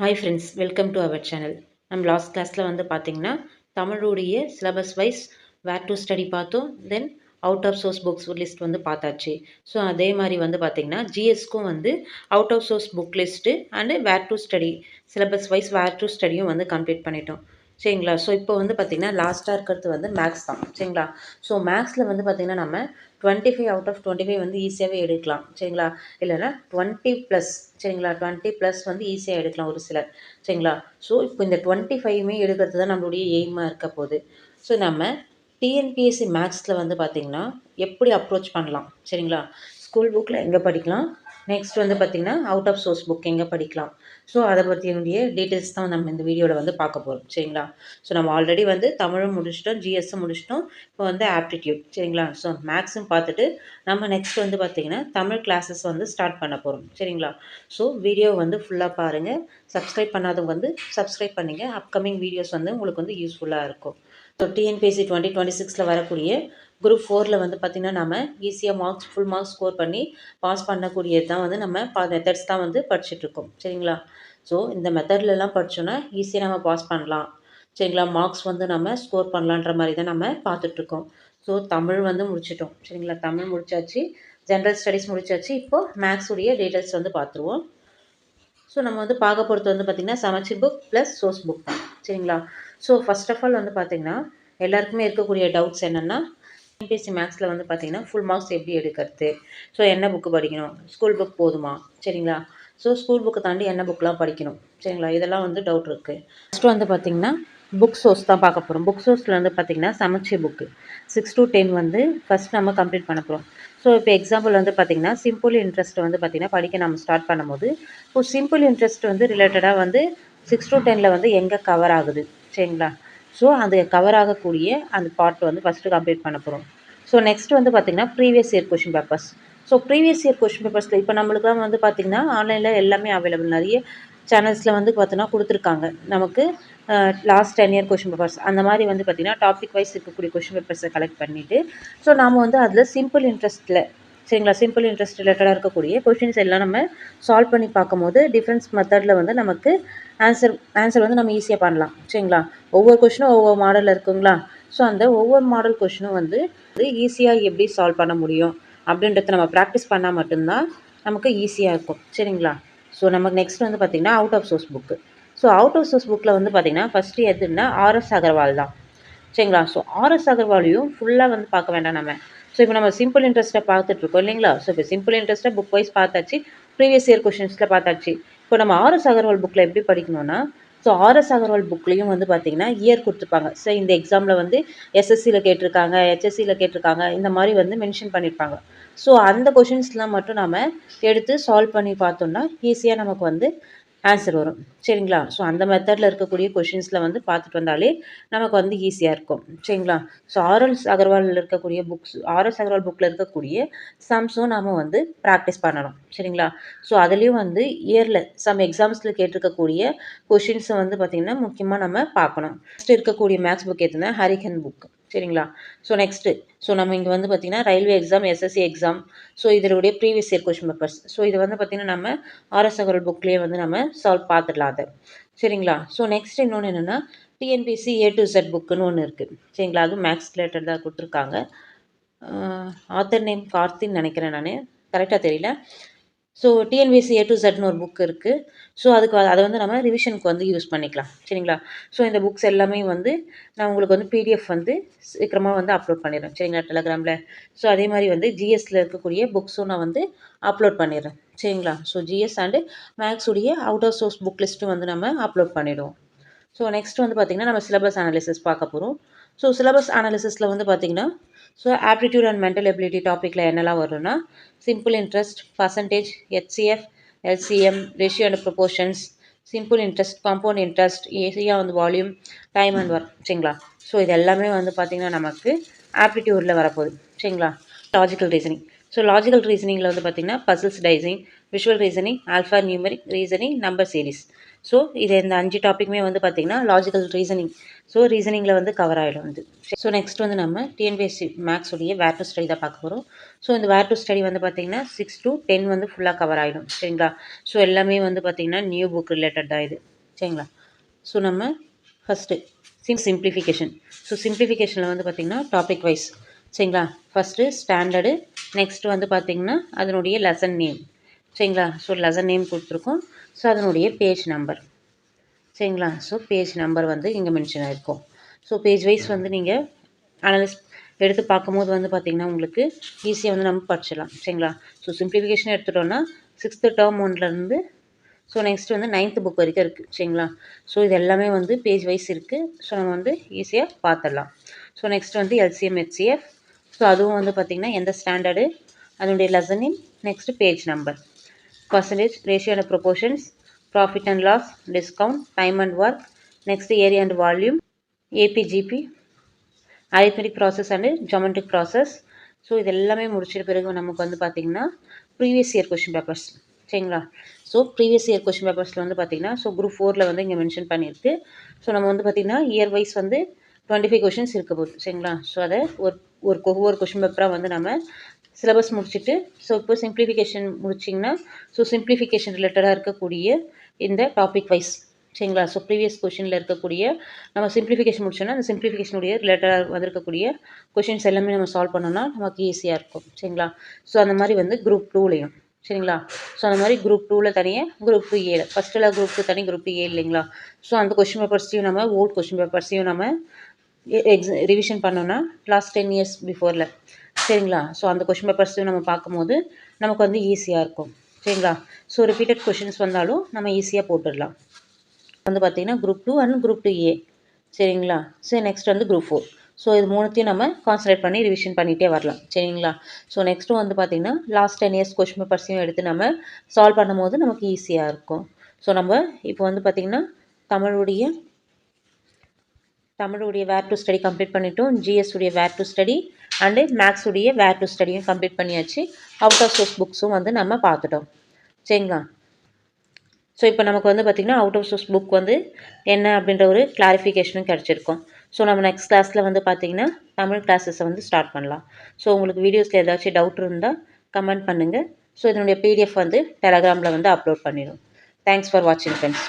Hi friends welcome to our channel நம்ம last கிளாஸில் வந்து பார்த்திங்கன்னா தமிழுடைய syllabus wise where to study பார்த்தோம். Then out of source books list வந்து பார்த்தாச்சு. ஸோ அதே மாதிரி வந்து பார்த்திங்கன்னா ஜிஎஸ்க்கும் வந்து out of source book list and where to study syllabus wise where to ஸ்டடியும் வந்து கம்ப்ளீட் பண்ணிட்டோம். சரிங்களா? ஸோ இப்போ வந்து பார்த்திங்கன்னா லாஸ்ட்டாக இருக்கிறது வந்து மேக்ஸ் தான். சரிங்களா? ஸோ மேக்ஸில் வந்து பார்த்திங்கன்னா நம்ம twenty five out of twenty five வந்து ஈஸியாகவே எடுக்கலாம். சரிங்களா? இல்லைன்னா டுவெண்ட்டி ப்ளஸ் சரிங்களா? டுவெண்ட்டி ப்ளஸ் வந்து ஈஸியாக எடுக்கலாம் ஒரு சிலர். சரிங்களா? ஸோ இப்போ இந்த டுவெண்ட்டி ஃபைவ்மே எடுக்கிறது தான் நம்மளுடைய எய்மாக இருக்க போகுது. ஸோ நம்ம டிஎன்பிஎஸ்சி மேக்ஸில் வந்து பார்த்திங்கன்னா எப்படி அப்ரோச் பண்ணலாம். சரிங்களா? ஸ்கூல் புக்கில் எங்கே படிக்கலாம்? நெக்ஸ்ட் வந்து பார்த்திங்கன்னா அவுட் ஆஃப் சோர்ஸ் புக் எங்கே படிக்கலாம்? ஸோ அதை பற்றினுடைய டீட்டெயில்ஸ் தான் நம்ம இந்த வீடியோவில் வந்து பார்க்க போகிறோம் சரிங்களா? ஸோ நம்ம ஆல்ரெடி வந்து தமிழும் முடிச்சிட்டோம் ஜிஎஸ்ஸும் முடிச்சிட்டோம். இப்போ வந்து ஆப்டிடியூட் சரிங்களா? ஸோ மேக்ஸும் பார்த்துட்டு நம்ம நெக்ஸ்ட் வந்து பார்த்திங்கன்னா தமிழ் கிளாஸஸ் வந்து ஸ்டார்ட் பண்ண போகிறோம் சரிங்களா? ஸோ வீடியோ வந்து ஃபுல்லாக பாருங்கள் சப்ஸ்கிரைப் பண்ணாதவங்க வந்து சப்ஸ்கிரைப் பண்ணிங்க. அப்கமிங் வீடியோஸ் வந்து உங்களுக்கு வந்து யூஸ்ஃபுல்லாக இருக்கும். ஸோ டிஎன்பிஎஸ்சி டுவெண்ட்டி டுவெண்ட்டி சிக்ஸில் வரக்கூடிய குரூப் ஃபோரில் வந்து பார்த்திங்கன்னா நம்ம ஈஸியாக மார்க்ஸ் ஃபுல் மார்க்ஸ் ஸ்கோர் பண்ணி பாஸ் பண்ணக்கூடியது தான் வந்து நம்ம பா மெத்தட்ஸ் தான் வந்து படிச்சுட்ருக்கோம் சரிங்களா? ஸோ இந்த மெத்தட்லலாம் படித்தோன்னா ஈஸியாக நம்ம பாஸ் பண்ணலாம். சரிங்களா? மார்க்ஸ் வந்து நம்ம ஸ்கோர் பண்ணலான்ற மாதிரி தான் நம்ம பார்த்துட்ருக்கோம் ஸோ தமிழ் வந்து முடிச்சிட்டோம். சரிங்களா? தமிழ் முடிச்சாச்சு. ஜென்ரல் ஸ்டடீஸ் முடிச்சாச்சு. இப்போது மேக்ஸுடைய டீட்டெயில்ஸ் வந்து பார்த்துருவோம் ஸோ நம்ம வந்து பார்க்க பொறுத்து வந்து பார்த்திங்கன்னா சமச்சி புக் ப்ளஸ் சோர்ஸ் புக் தான். சரிங்களா? ஸோ ஃபஸ்ட் ஆஃப் ஆல் வந்து பார்த்திங்கன்னா எல்லாருக்குமே இருக்கக்கூடிய டவுட்ஸ் என்னென்னா எம்பிஎஸ்சி மேக்ஸில் வந்து பார்த்தீங்கன்னா ஃபுல் மார்க்ஸ் எப்படி எடுக்கிறது? ஸோ என்ன புக்கு படிக்கணும்? ஸ்கூல் புக் போதுமா? சரிங்களா? ஸோ ஸ்கூல் புக்கை தாண்டி என்ன புக்கெலாம் படிக்கணும்? சரிங்களா? இதெல்லாம் வந்து டவுட் இருக்குது ஃபஸ்ட்டு வந்து பார்த்திங்கன்னா புக் சோர்ஸ் தான் பார்க்க போகிறோம் புக் சோர்ஸில் வந்து பார்த்திங்கன்னா சமச்சீர் புக்கு சிக்ஸ் டு டென் வந்து ஃபஸ்ட் நம்ம கம்ப்ளீட் பண்ண போகிறோம் ஸோ இப்போ எக்ஸாம்பிள் வந்து பார்த்திங்கன்னா சிம்பிள் இன்ட்ரெஸ்ட் வந்து பார்த்திங்கன்னா படிக்க நம்ம ஸ்டார்ட் பண்ணும்போது இப்போ சிம்பிள் இன்ட்ரெஸ்ட் வந்து ரிலேட்டடாக வந்து சிக்ஸ் டு டெனில் வந்து எங்கே கவர் ஆகுது சரிங்களா? ஸோ அது கவர் ஆகக்கூடிய அந்த பார்ட் வந்து ஃபஸ்ட்டு கம்ப்ளீட் பண்ண போகிறோம் ஸோ நெக்ஸ்ட் வந்து பார்த்திங்கன்னா previous year question papers so previous year question பேப்பர்ஸில் இப்போ நம்மளுக்குலாம் வந்து பார்த்திங்கன்னா ஆன்லைனில் எல்லாமே அவைலபிள் நிறைய சேனல்ஸில் வந்து பார்த்தோன்னா கொடுத்துருக்காங்க. நமக்கு last ten year question papers அந்த மாதிரி வந்து பார்த்திங்கன்னா டாபிக் வைஸ் இருக்கக்கூடிய கொஷின் பேப்பர்ஸை கலெக்ட் பண்ணிவிட்டு ஸோ நாம் வந்து அதில் சிம்பிள் இன்ட்ரெஸ்ட்டில் சரிங்களா? சிம்பிள் இன்ட்ரெஸ்ட் ரிலேட்டடாக இருக்கக்கூடிய கொஷின்ஸ் எல்லாம் நம்ம சால்வ் பண்ணி பார்க்கும்போது டிஃப்ரென்ஸ் மெத்தடில் வந்து நமக்கு ஆன்சர் ஆன்சர் வந்து நம்ம ஈஸியாக பண்ணலாம். சரிங்களா? ஒவ்வொரு கொஷினும் ஒவ்வொரு மாடலில் இருக்குங்களா? ஸோ அந்த ஒவ்வொரு மாடல் கொஷினும் வந்து ஈஸியாக எப்படி சால்வ் பண்ண முடியும்? அப்படின்றத நம்ம ப்ராக்டிஸ் பண்ணால் மட்டும்தான் நமக்கு ஈஸியாக இருக்கும். சரிங்களா? ஸோ நமக்கு நெக்ஸ்ட் வந்து பார்த்திங்கன்னா out of source book so out of source புக்கில் வந்து பார்த்திங்கன்னா ஃபஸ்ட்டு எதுன்னா ஆர்எஸ் அகர்வால் தான். சரிங்களா? ஸோ ஆர்எஸ் அகர்வாலையும் ஃபுல்லாக வந்து பார்க்க வேண்டாம் நம்ம. ஸோ இப்போ நம்ம சிம்பிள் இன்ட்ரெஸ்ட்டை பார்த்துட்ருக்கோம் இல்லைங்களா? ஸோ இப்போ சிம்பிள் இன்ட்ரெஸ்ட்டை புக் வைஸ் பார்த்தாச்சு ப்ரீவியஸ் இயர் கொஷின்ஸில் பார்த்தாச்சு. இப்போ நம்ம ஆர்எஸ் அகர்வால் புக்கில் எப்படி படிக்கணும்னா ஸோ ஆர்எஸ் அகர்வால் புக்லேயும் வந்து பார்த்திங்கன்னா இயர் கொடுத்துருப்பாங்க. ஸோ இந்த எக்ஸாமில் வந்து எஸ்எஸ்சியில் கேட்டிருக்காங்க ஹெச்எஸ்சியில் கேட்டிருக்காங்க இந்த மாதிரி வந்து மென்ஷன் பண்ணியிருப்பாங்க ஸோ அந்த கொஷின்ஸ்லாம் மட்டும் நம்ம எடுத்து சால்வ் பண்ணி பார்த்தோம்னா ஈஸியாக நமக்கு வந்து ஆன்சர் வரும். சரிங்களா? ஸோ அந்த மெத்தடில் இருக்கக்கூடிய கொஷின்ஸில் வந்து பார்த்துட்டு வந்தாலே நமக்கு வந்து ஈஸியாக இருக்கும். சரிங்களா? ஸோ ஆர்எல்ஸ் அகர்வாலில் இருக்கக்கூடிய புக்ஸ் ஆர்எல்ஸ் அகர்வால் புக்கில் இருக்கக்கூடிய சம்ஸும் நாம் வந்து ப்ராக்டிஸ் பண்ணணும். சரிங்களா? ஸோ அதுலேயும் வந்து இயரில் சம் எக்ஸாம்ஸில் கேட்டிருக்கக்கூடிய கொஷின்ஸை வந்து பார்த்திங்கன்னா முக்கியமாக நம்ம பார்க்கணும். ஃபஸ்ட்டு இருக்கக்கூடிய மேக்ஸ் புக் எதுனா ஹரிஹன் புக் சரிங்களா? ஸோ நெக்ஸ்ட்டு ஸோ நம்ம இங்கே வந்து பார்த்திங்கன்னா railway exam SSC exam so இதனுடைய previous year question papers so இது வந்து பார்த்திங்கன்னா நம்ம ஆர்எஸ் அகர்வால் புக்லேயே வந்து நம்ம சால்வ் பார்த்துடலாம் அதை. சரிங்களா? ஸோ நெக்ஸ்ட் இன்னொன்று என்னென்னா டிஎன்பிசி ஏ டு செட் புக்குன்னு ஒன்று இருக்குது சரிங்களா? அதுவும் மேக்ஸ் ரிலேட்டடாக கொடுத்துருக்காங்க. ஆத்தர் நேம் கார்த்தின்னு நினைக்கிறேன் நான். கரெக்டாக தெரியல. ஸோ டிஎன்பிசி ஏ டு ஜட்னு ஒரு புக் இருக்குது ஸோ அதுக்கு அதை வந்து நம்ம ரிவிஷனுக்கு வந்து யூஸ் பண்ணிக்கலாம். சரிங்களா? ஸோ இந்த புக்ஸ் எல்லாமே வந்து நான் உங்களுக்கு வந்து பிடிஎஃப் வந்து சீக்கிரமாக வந்து அப்லோட் பண்ணிடுறேன். சரிங்களா டெலகிராமில் ஸோ அதே மாதிரி வந்து ஜிஎஸ்சில் இருக்கக்கூடிய புக்ஸும் நான் வந்து அப்லோட் பண்ணிடுறேன். சரிங்களா? ஸோ ஜிஎஸ் அண்டு மேக்ஸுடைய அவுட் ஆஃப் சோர்ஸ் புக் லிஸ்ட்டும் வந்து நம்ம அப்லோட் பண்ணிவிடுவோம் ஸோ நெக்ஸ்ட் வந்து பார்த்திங்கன்னா நம்ம சிலபஸ் அனாலிசிஸ் பார்க்க போகிறோம் ஸோ சிலபஸ் அனாலிசிஸில் வந்து பார்த்திங்கன்னா so aptitude and mental ability டாப்பிக்கில் என்னெல்லாம் வரும்னா simple interest percentage HCF LCM ratio and proportions simple interest compound interest ஏசியாக வந்து வால்யூம் டைம் அண்ட் ஒர்க் சரிங்களா? ஸோ இது எல்லாமே வந்து பார்த்திங்கன்னா நமக்கு ஆப்டிடியூடில் வரப்போகுது சரிங்களா? லாஜிக்கல் ரீசனிங் ஸோ லாஜிக்கல் ரீசனிங்கில் வந்து பார்த்திங்கன்னா puzzles dicing visual reasoning alphanumeric reasoning number series so இது இந்த அஞ்சு டாப்பிக்குமே வந்து பார்த்திங்கன்னா லாஜிக்கல் ரீசனிங் ஸோ ரீசனிங்கில் வந்து கவர் ஆகிடும் வந்து ஸோ நெக்ஸ்ட் வந்து நம்ம டிஎன்பிஎஸ்சி மேக்ஸ் உடைய வேர் டு ஸ்டடி தான் பார்க்க போகிறோம் ஸோ இந்த வேர் டு ஸ்டடி வந்து பார்த்திங்கன்னா சிக்ஸ் டு டென் வந்து ஃபுல்லாக கவர் ஆகிடும் சரிங்களா? ஸோ எல்லாமே வந்து பார்த்திங்கன்னா நியூ புக் ரிலேட்டட் தான் இது. சரிங்களா? ஸோ நம்ம ஃபஸ்ட்டு சிம் சிம்பிளிஃபிகேஷன் ஸோ சிம்பிளிஃபிகேஷனில் வந்து பார்த்திங்கன்னா டாபிக் வைஸ் சரிங்களா? ஃபஸ்ட்டு ஸ்டாண்டர்டு நெக்ஸ்ட் வந்து பார்த்திங்கன்னா அதனுடைய லெசன் நேம் சரிங்களா? ஸோ லெசன் நேம் கொடுத்துருக்கோம். ஸோ அதனுடைய பேஜ் நம்பர். சரிங்களா? ஸோ பேஜ் நம்பர் வந்து இங்கே மென்ஷன் ஆகிருக்கும் ஸோ பேஜ் வைஸ் வந்து நீங்கள் அனலிஸ் எடுத்து பார்க்கும்போது வந்து பார்த்திங்கன்னா உங்களுக்கு ஈஸியாக வந்து நம்ம படிச்சிடலாம். சரிங்களா? ஸோ சிம்பிளிஃபிகேஷன் எடுத்துட்டோன்னா சிக்ஸ்த்து டேர்ம் ஒன்லேருந்து ஸோ நெக்ஸ்ட் வந்து நைன்த்து புக் வரைக்கும் இருக்குது சரிங்களா? ஸோ இது எல்லாமே வந்து பேஜ் வைஸ் இருக்குது ஸோ நம்ம வந்து ஈஸியாக பார்த்துடலாம். ஸோ நெக்ஸ்ட் வந்து எல்சிஎம் ஹெச்சிஎஃப் ஸோ அதுவும் வந்து பார்த்திங்கன்னா எந்த ஸ்டாண்டர்டு அதனுடைய லெசனின் next page number percentage ratio and proportions profit and loss discount time and work next area and volume APGP arithmetic process and geometric process so இது எல்லாமே முடிச்சிட்ட பிறகு நமக்கு வந்து பார்த்திங்கன்னா ப்ரீவியஸ் இயர் கொஷின் பேப்பர்ஸ் சரிங்களா? ஸோ ப்ரீவியஸ் இயர் கொஷின் பேப்பர்ஸில் வந்து பார்த்திங்கன்னா ஸோ குரூப் ஃபோரில் வந்து இங்கே மென்ஷன் பண்ணியிருக்கு. ஸோ நம்ம வந்து பார்த்திங்கன்னா இயர் வைஸ் வந்து டுவெண்ட்டி ஃபைவ் கொஷின்ஸ் இருக்க போகுது. சரிங்களா? ஸோ அதை ஒரு ஒரு ஒவ்வொரு கொஷின் பேப்பராக வந்து நம்ம சிலபஸ் முடிச்சுட்டு ஸோ இப்போ சிம்பிளிஃபிகேஷன் முடிச்சிங்கன்னா ஸோ சிம்பிளிஃபிகேஷன் ரிலேட்டடாக இருக்கக்கூடிய இந்த டாபிக் வைஸ் சரிங்களா? ஸோ ப்ரீவியஸ் கொஷினில் இருக்கக்கூடிய நம்ம சிம்பிளிஃபிகேஷன் முடிச்சோன்னா அந்த சிம்பிளிஃபிகேஷனுடைய ரிலேட்டடாக வந்திருக்கக்கூடிய கொஷின்ஸ் எல்லாமே நம்ம சால்வ் பண்ணோம்னா நமக்கு ஈஸியாக இருக்கும் சரிங்களா? ஸோ அந்த மாதிரி வந்து குரூப் டூலையும் சரிங்களா? ஸோ அந்த மாதிரி குரூப் டூவில் தனியாக குரூப் டூ ஏழு ஃபஸ்ட்டில் குரூப் டூ தனி குரூப் டூ ஏ இல்லைங்களா? ஸோ அந்த கொஷின் பேப்பர்ஸையும் நம்ம ஓல்ட் கொஷின் பேப்பர்ஸையும் நம்ம எக்ஸ் ரிவிஷன் பண்ணோன்னா லாஸ்ட் டென் இயர்ஸ் பிஃபோரில் சரிங்களா? ஸோ அந்த கொஷின் பேப்பர்ஸையும் நம்ம பார்க்கும்போது நமக்கு வந்து ஈஸியாக இருக்கும். சரிங்களா? ஸோ ரிப்பீட்டட் கொஷின்ஸ் வந்தாலும் நம்ம ஈஸியாக போட்டுடலாம். வந்து பார்த்திங்கன்னா group two and group two A சரிங்களா? சரி நெக்ஸ்ட் வந்து குரூப் ஃபோர் ஸோ இது மூணுத்தையும் நம்ம கான்சன்ட்ரேட் பண்ணி ரிவிஷன் பண்ணிகிட்டே வரலாம். சரிங்களா? ஸோ நெக்ஸ்ட்டு வந்து பார்த்திங்கன்னா லாஸ்ட் டென் இயர்ஸ் கொஷின் பேப்பர்ஸையும் எடுத்து நம்ம சால்வ் பண்ணும்போது நமக்கு ஈஸியாக இருக்கும். ஸோ நம்ம இப்போ வந்து பார்த்திங்கன்னா தமிழுடைய தமிழுடைய வேர் டு ஸ்டடி கம்ப்ளீட் பண்ணிட்டோம். ஜிஎஸ் உடைய where to study and maths உடைய வேர் டு ஸ்டடியும் கம்ப்ளீட் பண்ணியாச்சு. அவுட் ஆஃப் சோர்ஸ் புக்ஸும் வந்து நம்ம பார்த்துட்டோம். சரிங்களா? ஸோ இப்போ நமக்கு வந்து பார்த்திங்கன்னா அவுட் ஆஃப் சோர்ஸ் புக் வந்து என்ன அப்படின்ற ஒரு கிளாரிஃபிகேஷனும் கிடச்சிருக்கும். ஸோ நம்ம நெக்ஸ்ட் கிளாஸில் வந்து பார்த்திங்கன்னா தமிழ் கிளாஸஸை வந்து ஸ்டார்ட் பண்ணலாம். ஸோ உங்களுக்கு வீடியோஸில் ஏதாச்சும் டவுட் இருந்தால் கமெண்ட் பண்ணுங்கள் ஸோ இதனுடைய பிடிஎஃப் வந்து டெலகிராமில் வந்து அப்லோட் பண்ணிடும் தேங்க்ஸ் ஃபார் வாட்சிங் ஃப்ரெண்ட்ஸ்